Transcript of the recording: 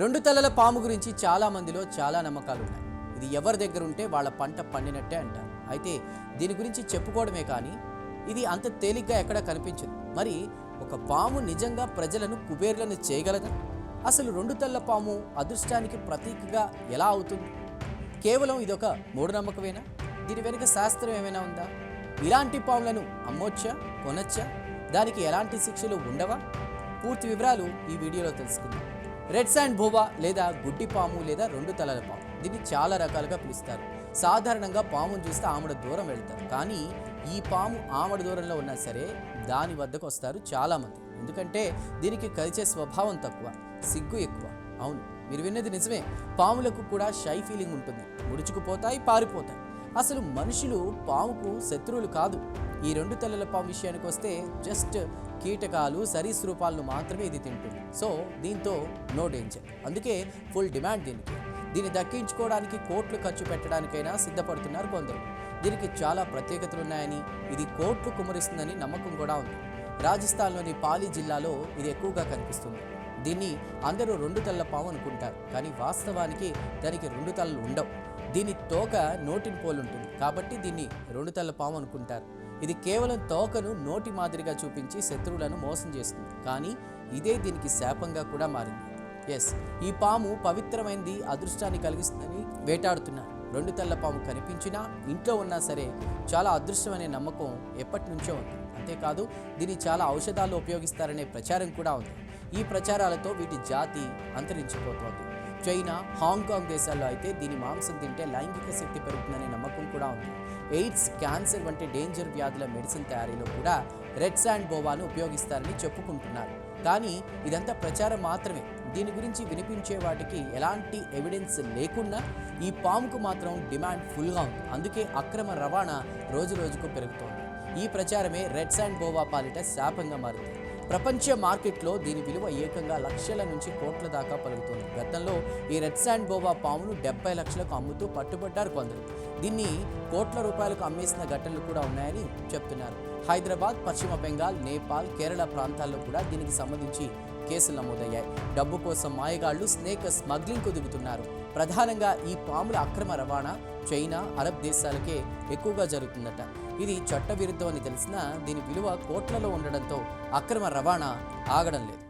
రెండు తలల పాము గురించి చాలా మందిలో చాలా నమ్మకాలు ఉన్నాయి ఇది ఎవరి దగ్గర ఉంటే వాళ్ళ పంట పండినట్టే అంటారు. అయితే దీని గురించి చెప్పుకోవడమే కానీ ఇది అంత తేలిగ్గా ఎక్కడా కనిపించదు. మరి ఒక పాము నిజంగా ప్రజలను కుబేర్లను చేయగలదా? అసలు రెండు తల్ల పాము అదృష్టానికి ప్రతీకగా ఎలా అవుతుంది? కేవలం ఇదొక మూఢనమ్మకమేనా? దీని వెనుక శాస్త్రం ఏమైనా ఉందా? ఇలాంటి పాములను అమ్మొచ్చా? కొనొచ్చా? దానికి ఎలాంటి శిక్షలు ఉండవా? పూర్తి వివరాలు ఈ వీడియోలో తెలుసుకుందాం. రెడ్ శాండ్ భోవా లేదా గుడ్డి పాము లేదా రెండు తలల పాము. దీన్ని చాలా రకాలుగా పిలుస్తారు. సాధారణంగా పామును చూస్తే ఆమడ దూరం వెళ్తారు. కానీ ఈ పాము ఆమడ దూరంలో ఉన్నా సరే దాని వద్దకు వస్తారు చాలామంది. ఎందుకంటే దీనికి కలిసే స్వభావం తక్కువ సిగ్గు ఎక్కువ. అవును మీరు విన్నది నిజమే. పాములకు కూడా షై ఫీలింగ్ ఉంటుంది. ముడుచుకుపోతాయి పారిపోతాయి. అసలు మనుషులు పాముకు శత్రువులు కాదు. ఈ రెండు తలల పాము విషయానికి వస్తే జస్ట్ కీటకాలు సరీసృపాలను మాత్రమే ఇది తింటుంది. సో దీంతో నో డేంజర్ అందుకే ఫుల్ డిమాండ్ దీనికి. దీన్ని దక్కించుకోవడానికి కోట్లు ఖర్చు పెట్టడానికైనా సిద్ధపడుతున్నారు కొందరు. దీనికి చాలా ప్రత్యేకతలు ఉన్నాయని ఇది కోట్లు కుమరిస్తుందని నమ్మకం కూడా ఉంది. రాజస్థాన్లోని పాలి జిల్లాలో ఇది ఎక్కువగా కనిపిస్తుంది. దీన్ని అందరూ రెండు తల్ల పాము అనుకుంటారు. కానీ వాస్తవానికి దానికి రెండు తలలు ఉండవు. దీని తోక నోటిని పోలుంటుంది. కాబట్టి దీన్ని రెండు తల్ల పాము అనుకుంటారు. ఇది కేవలం తోకను నోటి మాదిరిగా చూపించి శత్రువులను మోసం చేస్తుంది. కానీ ఇదే దీనికి శాపంగా కూడా మారింది. ఎస్ ఈ పాము పవిత్రమైంది అదృష్టాన్ని కలిగిస్తుందని వేటాడుతున్నారు. రెండు తెల్ల పాము కనిపించినా ఇంట్లో ఉన్నా సరే చాలా అదృష్టం అనే నమ్మకం ఎప్పటి నుంచో ఉంది. అంతేకాదు దీన్ని చాలా ఔషధాలు ఉపయోగిస్తారనే ప్రచారం కూడా ఉంది. ఈ ప్రచారాలతో వీటి జాతి అంతరించిపోతోంది. చైనా హాంకాంగ్ దేశాల్లో అయితే దీని మాంసం తింటే లైంగిక శక్తి పెరుగుతుందనే నమ్మకం కూడా ఉంది. ఎయిడ్స్ క్యాన్సర్ వంటి డేంజర్ వ్యాధుల మెడిసిన్ తయారీలో కూడా రెడ్ శాండ్ బోవాను ఉపయోగిస్తారని చెప్పుకుంటున్నారు. కానీ ఇదంతా ప్రచారం మాత్రమే. దీని గురించి వినిపించే వాటికి ఎలాంటి ఎవిడెన్స్ లేకున్నా ఈ పాముకు మాత్రం డిమాండ్ ఫుల్గా ఉంది. అందుకే అక్రమ రవాణా రోజు రోజుకు పెరుగుతోంది. ఈ ప్రచారమే రెడ్ శాండ్ బోవా పాలిట శాపంగా మారింది. ప్రపంచ మార్కెట్లో దీని విలువ ఏకంగా లక్షల నుంచి కోట్ల దాకా పలుకుతుంది. గతంలో ఈ రెడ్ శాండ్ బోవా పామును డెబ్బై లక్షలకు అమ్ముతూ పట్టుబడ్డారు కొందరు. దీన్ని కోట్ల రూపాయలకు అమ్మేసిన ఘటనలు కూడా ఉన్నాయని చెప్తున్నారు. హైదరాబాద్ పశ్చిమ బెంగాల్ నేపాల్ కేరళ ప్రాంతాల్లో కూడా దీనికి సంబంధించి కేసులు నమోదయ్యాయి. డబ్బు కోసం మాయగాళ్ళు స్నేక్ స్మగ్లింగ్కు దిగుతున్నారు ప్రధానంగా ఈ పాముల అక్రమ రవాణా చైనా అరబ్ దేశాలకే ఎక్కువగా జరుగుతుందట. ఇది చట్టవిరుద్ధం అని తెలిసినా దీని విలువ కోట్లలో ఉండడంతో అక్రమ రవాణా ఆగడం లేదు.